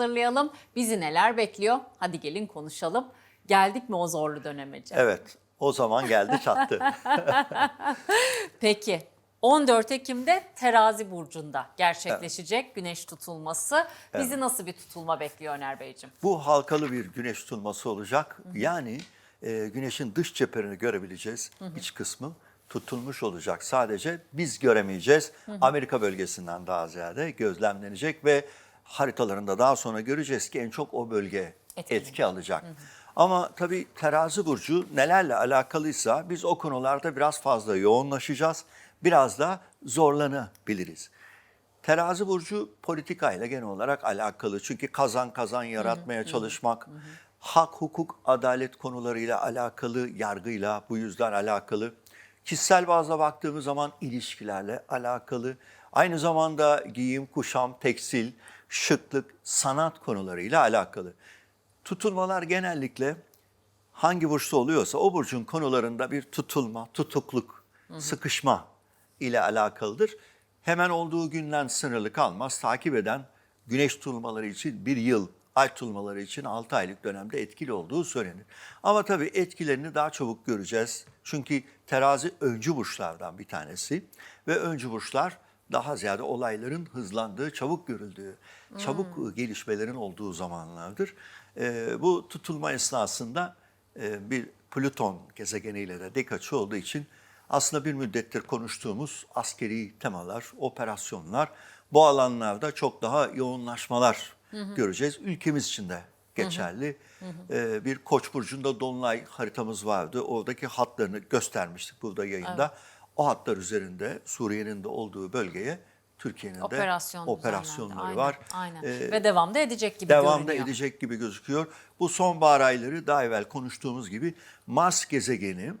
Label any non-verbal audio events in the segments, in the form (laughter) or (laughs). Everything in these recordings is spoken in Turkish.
hazırlayalım. Bizi neler bekliyor? Hadi gelin konuşalım. Geldik mi o zorlu döneme Cem? Evet, o zaman geldi çattı. (laughs) Peki 14 Ekim'de Terazi Burcu'nda gerçekleşecek güneş tutulması. Bizi nasıl bir tutulma bekliyor Öner Beyciğim? Bu halkalı bir güneş tutulması olacak. Yani e, güneşin dış çeperini görebileceğiz. İç kısmı tutulmuş olacak. Sadece biz göremeyeceğiz. Amerika bölgesinden daha ziyade gözlemlenecek ve haritalarında daha sonra göreceğiz ki en çok o bölge Etkili. etki alacak. Ama tabii terazi burcu nelerle alakalıysa biz o konularda biraz fazla yoğunlaşacağız. Biraz da zorlanabiliriz. Terazi burcu politikayla genel olarak alakalı. Çünkü kazan kazan yaratmaya çalışmak, hak, hukuk, adalet konularıyla alakalı, yargıyla bu yüzden alakalı. Kişisel bazda baktığımız zaman ilişkilerle alakalı. Aynı zamanda giyim, kuşam, tekstil, şıklık, sanat konularıyla alakalı. Tutulmalar genellikle hangi burçta oluyorsa o burcun konularında bir tutulma, tutukluk, sıkışma ile alakalıdır. Hemen olduğu günden sınırlı kalmaz. Takip eden güneş tutulmaları için bir yıl, ay tutulmaları için 6 aylık dönemde etkili olduğu söylenir. Ama tabii etkilerini daha çabuk göreceğiz. Çünkü terazi öncü burçlardan bir tanesi ve öncü burçlar daha ziyade olayların hızlandığı, çabuk görüldüğü, çabuk gelişmelerin olduğu zamanlardır. Ee, bu tutulma esnasında e, bir Plüton gezegeniyle de dik açı olduğu için aslında bir müddettir konuştuğumuz askeri temalar, operasyonlar bu alanlarda çok daha yoğunlaşmalar göreceğiz. Ülkemiz için de geçerli. Ee, bir Koç burcunda dolunay haritamız vardı. Oradaki hatlarını göstermiştik burada yayında. O hatlar üzerinde Suriye'nin de olduğu bölgeye Türkiye'nin de Operasyon operasyonları düzenlendi. var. Aynen. Ee, aynen. Ve devamda edecek gibi devamda görünüyor. edecek gibi gözüküyor. Bu sonbahar ayları daha evvel konuştuğumuz gibi Mars gezegeni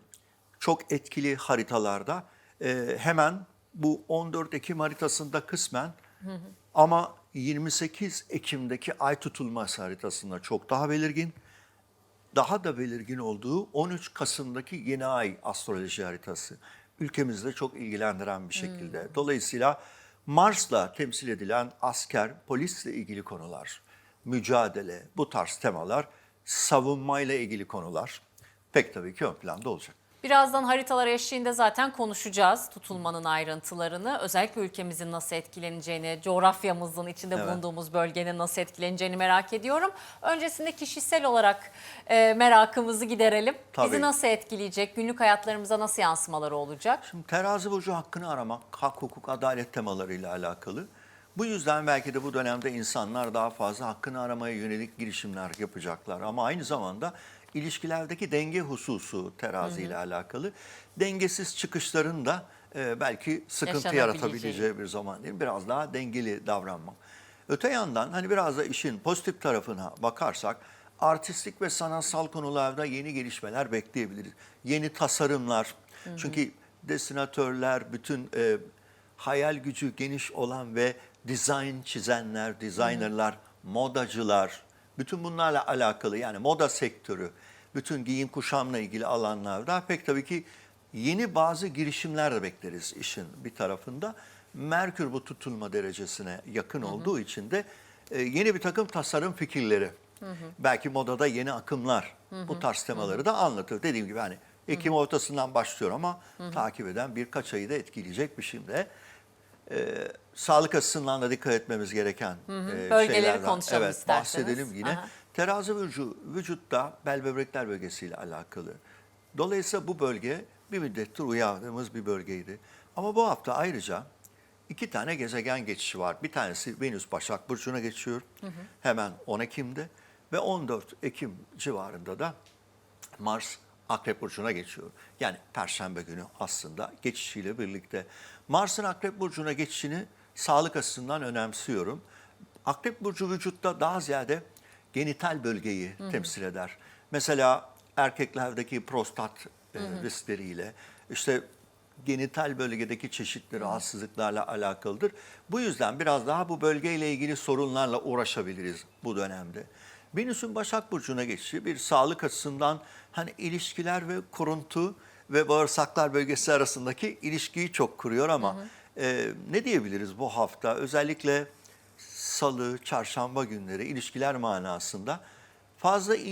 çok etkili haritalarda e, hemen bu 14 Ekim haritasında kısmen ama 28 Ekim'deki ay tutulması haritasında çok daha belirgin. Daha da belirgin olduğu 13 Kasım'daki yeni ay astroloji haritası. Ülkemizde çok ilgilendiren bir şekilde. Dolayısıyla Mars'la temsil edilen asker, polisle ilgili konular, mücadele, bu tarz temalar, savunmayla ilgili konular pek tabii ki ön planda olacak. Birazdan haritalar eşliğinde zaten konuşacağız tutulmanın ayrıntılarını. Özellikle ülkemizin nasıl etkileneceğini, coğrafyamızın içinde Evet. bulunduğumuz bölgenin nasıl etkileneceğini merak ediyorum. Öncesinde kişisel olarak e, merakımızı giderelim. Tabii. Bizi nasıl etkileyecek, günlük hayatlarımıza nasıl yansımaları olacak? Şimdi terazi burcu hakkını aramak, hak, hukuk, adalet temalarıyla alakalı. Bu yüzden belki de bu dönemde insanlar daha fazla hakkını aramaya yönelik girişimler yapacaklar. Ama aynı zamanda ilişkilerdeki denge hususu terazi ile alakalı. Dengesiz çıkışların da e, belki sıkıntı yaratabileceği bir zaman değil? Biraz daha dengeli davranmak. Öte yandan hani biraz da işin pozitif tarafına bakarsak artistik ve sanatsal konularda yeni gelişmeler bekleyebiliriz. Yeni tasarımlar. Çünkü destinatörler, bütün e, hayal gücü geniş olan ve dizayn çizenler, designerlar, modacılar, bütün bunlarla alakalı yani moda sektörü, bütün giyim kuşamla ilgili alanlarda pek tabii ki yeni bazı girişimler de bekleriz işin bir tarafında. Merkür bu tutulma derecesine yakın olduğu için de e, yeni bir takım tasarım fikirleri, belki modada yeni akımlar bu tarz temaları da anlatır. Dediğim gibi hani Ekim ortasından başlıyor ama takip eden birkaç ayı da etkileyecek bir şimdi. Ee, sağlık açısından da dikkat etmemiz gereken e, Bölgeleri şeylerden konuşalım evet, isterseniz. bahsedelim yine. Aha. Terazi burcu vücutta bel böbrekler bölgesiyle alakalı. Dolayısıyla bu bölge bir müddettir uyardığımız bir bölgeydi. Ama bu hafta ayrıca iki tane gezegen geçişi var. Bir tanesi Venüs Başak Burcu'na geçiyor. Hemen 10 Ekim'de ve 14 Ekim civarında da Mars Akrep Burcu'na geçiyor. Yani Perşembe günü aslında geçişiyle birlikte. Mars'ın Akrep Burcu'na geçişini sağlık açısından önemsiyorum. Akrep Burcu vücutta daha ziyade genital bölgeyi temsil eder. Mesela erkeklerdeki prostat e, riskleriyle, işte genital bölgedeki çeşitli rahatsızlıklarla alakalıdır. Bu yüzden biraz daha bu bölgeyle ilgili sorunlarla uğraşabiliriz bu dönemde. Venüs'ün Başak Burcu'na geçişi bir sağlık açısından hani ilişkiler ve kuruntu ve bağırsaklar bölgesi arasındaki ilişkiyi çok kuruyor ama e, ne diyebiliriz bu hafta? Özellikle salı, çarşamba günleri ilişkiler manasında fazla